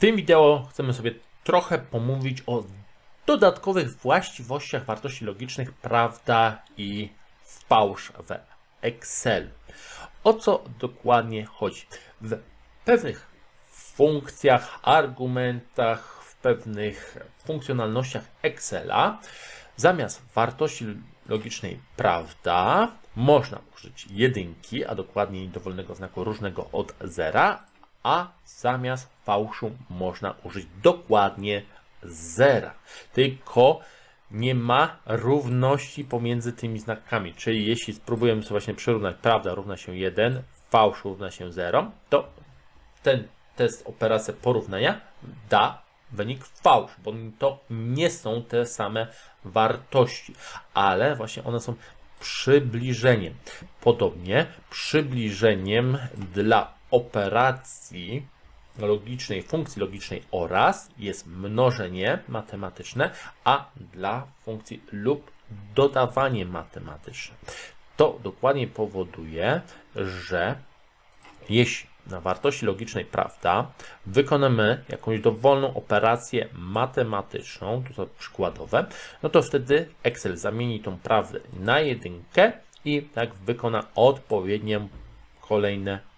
tym wideo chcemy sobie trochę pomówić o dodatkowych właściwościach wartości logicznych prawda i fałsz w Excel. O co dokładnie chodzi? W pewnych funkcjach, argumentach, w pewnych funkcjonalnościach Excela zamiast wartości logicznej prawda można użyć jedynki, a dokładniej dowolnego znaku różnego od zera, a zamiast fałszu można użyć dokładnie zera. Tylko nie ma równości pomiędzy tymi znakami. Czyli jeśli spróbujemy sobie właśnie przyrównać prawda równa się 1, fałsz równa się 0, to ten test, operacja porównania da wynik fałsz, bo to nie są te same wartości, ale właśnie one są przybliżeniem. Podobnie przybliżeniem dla operacji logicznej, funkcji logicznej oraz jest mnożenie matematyczne, a dla funkcji lub dodawanie matematyczne. To dokładnie powoduje, że jeśli na wartości logicznej prawda wykonamy jakąś dowolną operację matematyczną, to są przykładowe, no to wtedy Excel zamieni tą prawdę na jedynkę i tak wykona odpowiednie kolejne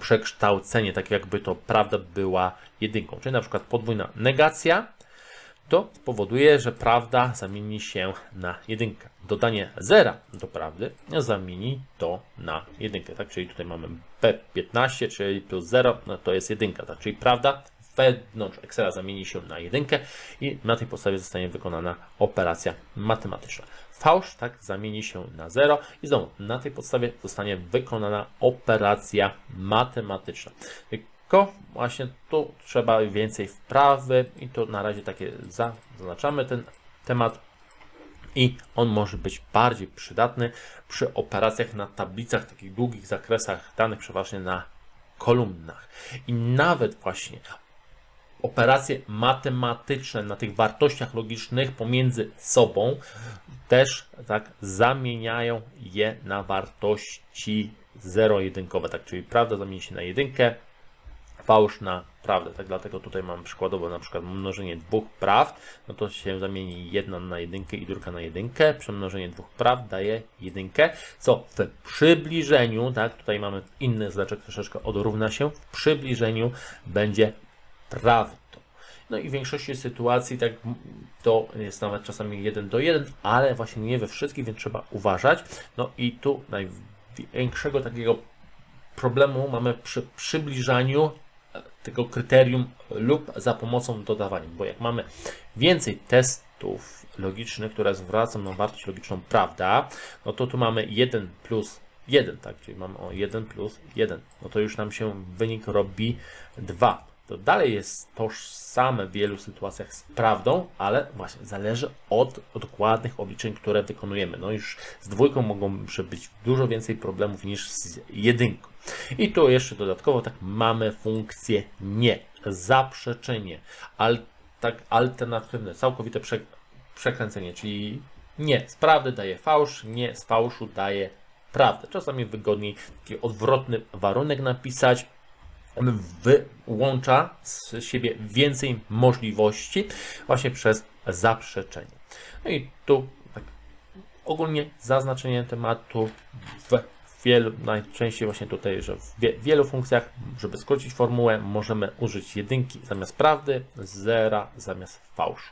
przekształcenie, tak jakby to prawda była jedynką. Czyli na przykład podwójna negacja to spowoduje, że prawda zamieni się na jedynkę. Dodanie zera do prawdy zamieni to na jedynkę. Tak? Czyli tutaj mamy P15, czyli plus 0, no to jest jedynka. Tak? Czyli prawda wewnątrz Excela zamieni się na jedynkę i na tej podstawie zostanie wykonana operacja matematyczna. Fałsz tak zamieni się na 0 i znowu na tej podstawie zostanie wykonana operacja matematyczna. Tylko właśnie tu trzeba więcej wprawy i to na razie takie zaznaczamy ten temat i on może być bardziej przydatny przy operacjach na tablicach, takich długich zakresach danych, przeważnie na kolumnach. I nawet właśnie operacje matematyczne na tych wartościach logicznych pomiędzy sobą też tak zamieniają je na wartości zero-jedynkowe, tak, czyli prawda zamieni się na jedynkę, fałsz na prawdę, tak, dlatego tutaj mam przykładowo na przykład mnożenie dwóch prawd, no to się zamieni jedna na jedynkę i druga na jedynkę, przemnożenie dwóch prawd daje jedynkę, co w przybliżeniu, tak, tutaj mamy inny znaczek troszeczkę odrówna się, w przybliżeniu będzie prawdą. No i w większości sytuacji tak to jest nawet czasami 1 do 1, ale właśnie nie we wszystkich, więc trzeba uważać. No i tu największego takiego problemu mamy przy przybliżaniu tego kryterium lub za pomocą dodawania, bo jak mamy więcej testów logicznych, które zwracą nam wartość logiczną prawda, no to tu mamy 1 plus 1, tak, czyli mamy o 1 plus 1, no to już nam się wynik robi 2 to dalej jest tożsame w wielu sytuacjach z prawdą, ale właśnie zależy od, dokładnych obliczeń, które wykonujemy. No już z dwójką mogą być dużo więcej problemów niż z jedynką. I tu jeszcze dodatkowo tak mamy funkcję nie, zaprzeczenie, al, tak alternatywne, całkowite prze, przekręcenie, czyli nie z prawdy daje fałsz, nie z fałszu daje prawdę. Czasami wygodniej taki odwrotny warunek napisać, wyłącza z siebie więcej możliwości właśnie przez zaprzeczenie. No i tu tak ogólnie zaznaczenie tematu w wielu, najczęściej właśnie tutaj, że w wielu funkcjach, żeby skrócić formułę, możemy użyć jedynki zamiast prawdy, zera zamiast fałszu.